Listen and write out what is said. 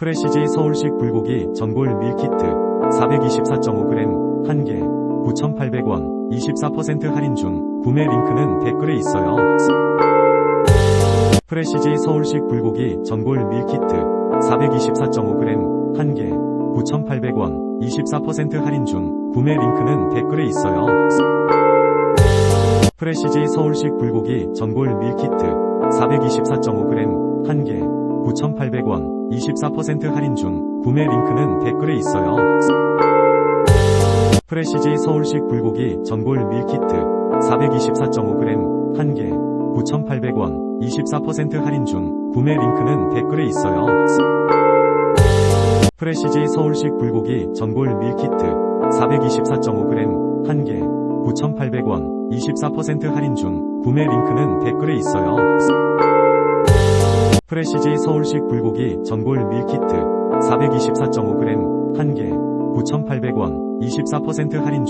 프레시지 서울식 불고기 전골 밀키트 424.5g 1개 9,800원 24% 할인 중 구매 링크는 댓글에 있어요. 프레시지 서울식 불고기 전골 밀키트 424.5g 1개 9,800원 24% 할인 중 구매 링크는 댓글에 있어요. 프레시지 서울식 불고기 전골 밀키트 424.5g 1개 9,800원 24% 할인 중 구매 링크는 댓글에 있어요. 프레시지 서울식 불고기 전골 밀키트 424.5g 1개 9,800원 24% 할인 중 구매 링크는 댓글에 있어요. 프레시지 서울식 불고기 전골 밀키트 424.5g 1개 9,800원 24% 할인 중 구매 링크는 댓글에 있어요. 프레시지 서울식 불고기 전골 밀키트 424.5g 1개 9,800원 24% 할인 중